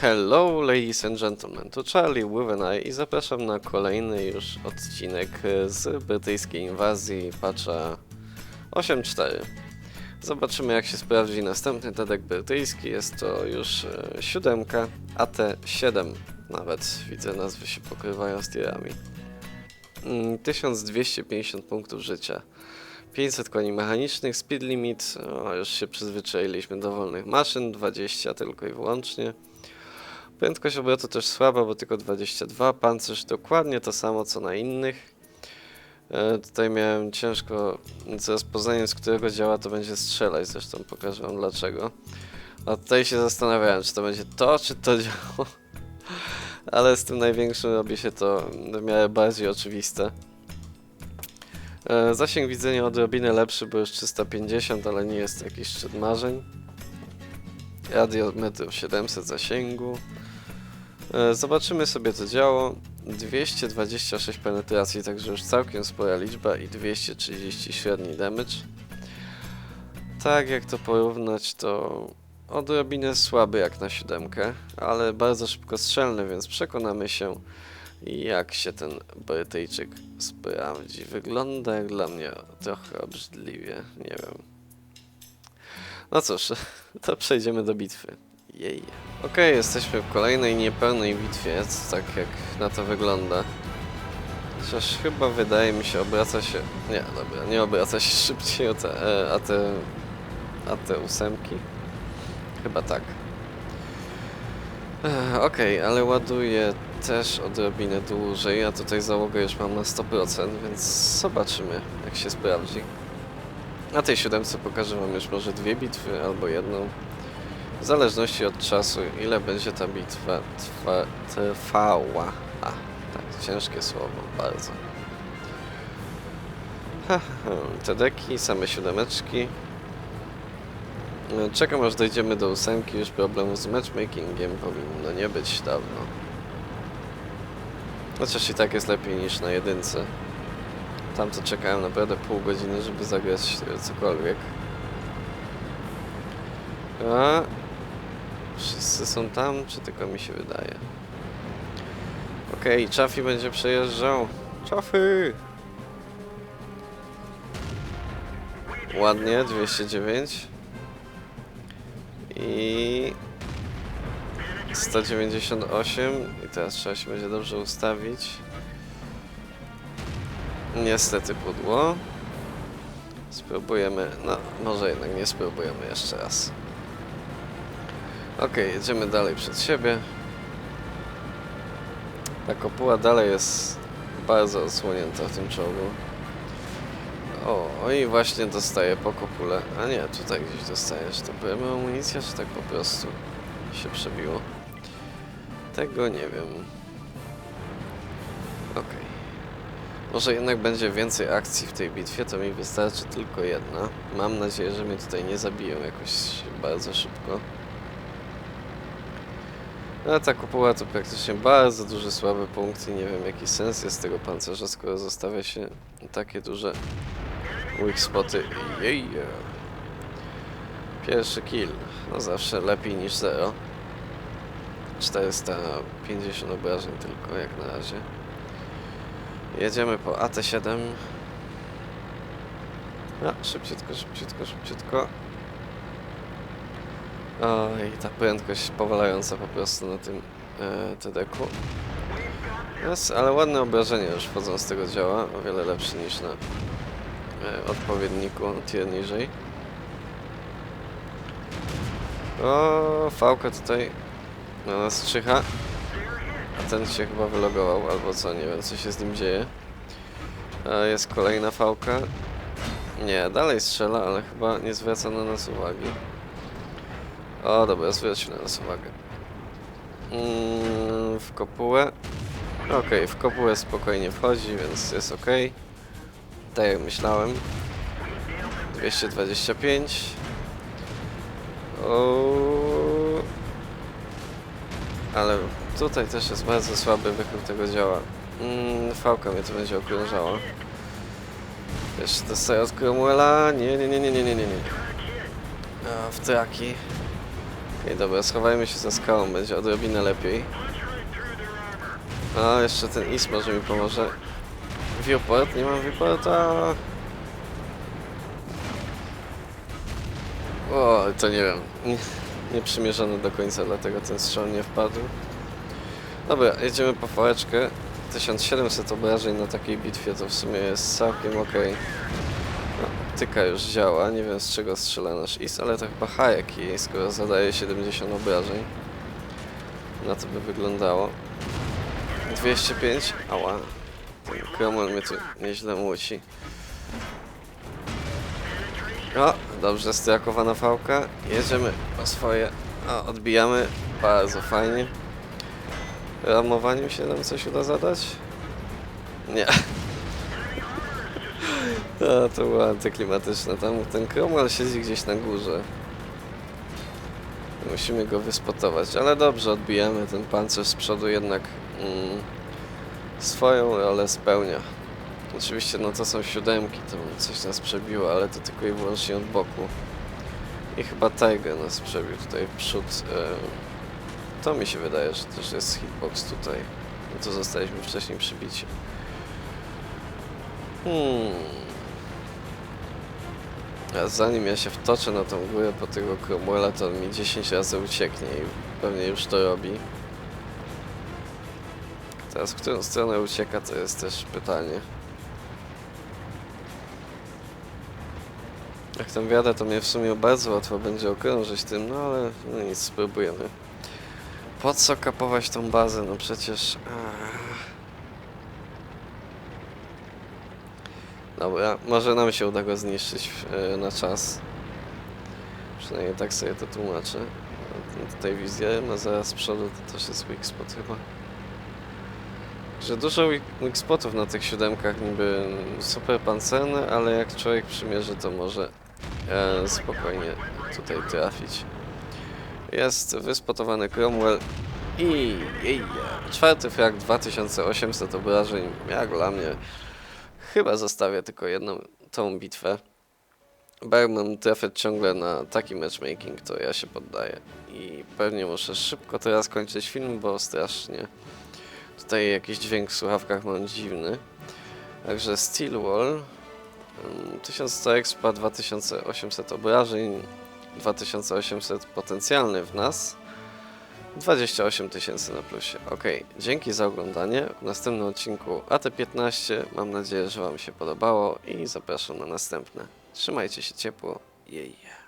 Hello, ladies and gentlemen, to Charlie with an Eye i zapraszam na kolejny już odcinek e, z brytyjskiej inwazji patcha 8.4. Zobaczymy jak się sprawdzi następny dedek brytyjski, jest to już e, siódemka, AT7 nawet, widzę nazwy się pokrywają z tirami. Mm, 1250 punktów życia. 500 koni mechanicznych, speed limit, o, już się przyzwyczailiśmy do wolnych maszyn, 20 tylko i wyłącznie. Prędkość obrotu też słaba, bo tylko 22. Pancerz dokładnie to samo co na innych. E, tutaj miałem ciężko z rozpoznaniem, z którego działa to będzie strzelać, zresztą pokażę wam dlaczego. A tutaj się zastanawiałem, czy to będzie to, czy to działo. Ale z tym największym robi się to w miarę bardziej oczywiste. E, Zasięg widzenia odrobinę lepszy, bo już 350, ale nie jest jakiś szczyt marzeń. Radiometrów 700 zasięgu. E, Zobaczymy sobie co działo. 226 penetracji, także już całkiem spora liczba i 230 średni damage. Tak jak to porównać, to odrobinę słaby jak na siódemkę, ale bardzo szybko strzelny, więc przekonamy się jak się ten Brytyjczyk sprawdzi. Wygląda jak dla mnie trochę obrzydliwie, nie wiem. No cóż, to przejdziemy do bitwy. Jej. Okej, jesteśmy w kolejnej niepełnej bitwie, tak jak na to wygląda. Chociaż chyba wydaje mi się obraca się... Nie, dobra, nie obraca się szybciej o te, e, a te... a te ósemki. Chyba tak. Ech, Okej, ale ładuję też odrobinę dłużej, a tutaj załogę już mam na 100%, więc zobaczymy jak się sprawdzi. Na tej siódemce pokażę wam już może dwie bitwy albo jedną. W zależności od czasu, ile będzie ta bitwa trwa, trwała. A, tak, ciężkie słowo, bardzo. Te deki, same siódemeczki. E, Czekam aż dojdziemy do ósemki, już problemu z matchmakingiem powinno nie być dawno. Chociaż i tak jest lepiej niż na jedynce. Tam to czekałem naprawdę pół godziny, żeby zagrać cokolwiek. A wszyscy są tam, czy tylko mi się wydaje? Okej, okay, Chaffee będzie przejeżdżał. Chaffee! Ładnie, 209. I 198 i teraz trzeba się będzie dobrze ustawić. Niestety pudło. Spróbujemy, no może jednak nie spróbujemy jeszcze raz. Ok, jedziemy dalej przed siebie. Ta kopuła dalej jest bardzo odsłonięta w tym czołgu. O, i właśnie dostaję po kopule. A nie, tutaj gdzieś dostajesz. To byłem amunicja, czy tak po prostu się przebiło? Tego nie wiem. Okej. Może jednak będzie więcej akcji w tej bitwie, to mi wystarczy tylko jedna. Mam nadzieję, że mnie tutaj nie zabiją jakoś bardzo szybko. A ta kopuła to praktycznie bardzo duży, słaby punkt i nie wiem jaki sens jest tego pancerza, skoro zostawia się takie duże weak spoty. Jej. Pierwszy kill. No zawsze lepiej niż zero. 450 obrażeń tylko jak na razie. Jedziemy po AT7. No, szybciutko, szybciutko, szybciutko. Oj, ta prędkość powalająca po prostu na tym e, TD-ku. Jest, ale ładne obrażenia już wchodzą z tego działa, o wiele lepsze niż na e, odpowiedniku tier niżej. O, fałka tutaj na nas czyha. Ten się chyba wylogował, albo co, nie wiem co się z nim dzieje. A jest kolejna fałka. Nie, dalej strzela, ale chyba nie zwraca na nas uwagi. O, dobra, zwrócił na nas uwagę. Mm, w kopułę. Okej, w kopułę spokojnie wchodzi, więc jest ok. Tak jak myślałem. 225. O, ale tutaj też jest bardzo słaby wychód tego działa. Mm, fałka mnie to będzie okrążała. Jeszcze dostaję od Cromwella. Nie, nie, nie, nie, nie, nie, nie. A, w traki. Okej, dobra, schowajmy się za skałą, będzie odrobinę lepiej. A, jeszcze ten is może mi pomoże. Viewport, nie mam viewporta. O, to nie wiem. Nie, nie przymierzony do końca, dlatego ten strzał nie wpadł. Dobra, jedziemy po fałeczkę. 1700 obrażeń na takiej bitwie to w sumie jest całkiem ok. No, tyka już działa, nie wiem z czego strzela nasz is, ale to chyba hajek jej, skoro zadaje 70 obrażeń. Na to by wyglądało. 205, ała. Ten Cromwell mnie tu nieźle muci. O, dobrze strakowana fałka. Jedziemy po swoje. O, odbijamy. Bardzo fajnie. Ramowaniem się nam coś uda zadać? Nie. A, to było antyklimatyczne. Tam ten Cromwell siedzi gdzieś na górze. Musimy go wyspotować, ale dobrze odbijamy. Ten pancerz z przodu jednak mm, swoją rolę spełnia. Oczywiście, no to są siódemki, to coś nas przebiło, ale to tylko i wyłącznie od boku. I chyba Tiger nas przebił tutaj w przód. E, to mi się wydaje, że też jest hitbox tutaj. No to zostaliśmy wcześniej przybici. Hmm. A zanim ja się wtoczę na tą górę po tego Cromwella, to on mi 10 razy ucieknie i pewnie już to robi. Teraz w którą stronę ucieka, to jest też pytanie. Jak tam wiadę, to mnie w sumie bardzo łatwo będzie okrążyć tym, no ale no nic, spróbujemy. Po co kapować tą bazę? No przecież... Dobra, może nam się uda go zniszczyć e, na czas. Przynajmniej tak sobie to tłumaczę. No, Tutaj wizję ma zaraz z przodu, to też jest weak spot chyba. Że dużo weak spotów na tych siódemkach niby super pancerne, ale jak człowiek przymierzy to może e, spokojnie tutaj trafić. Jest wyspotowany Cromwell i jej, czwarty frag 2800 obrażeń, jak dla mnie. Chyba zostawię tylko jedną tą bitwę. Bergman trafiać ciągle na taki matchmaking, to ja się poddaję. I pewnie muszę szybko teraz kończyć film, bo strasznie tutaj jakiś dźwięk w słuchawkach mam dziwny. Także Steel Wall, mm, 1100 expa, 2800 obrażeń, 2800 potencjalny w nas, 28 tysięcy na plusie. Ok, dzięki za oglądanie. W następnym odcinku AT15 mam nadzieję, że Wam się podobało i zapraszam na następne. Trzymajcie się ciepło. Jej.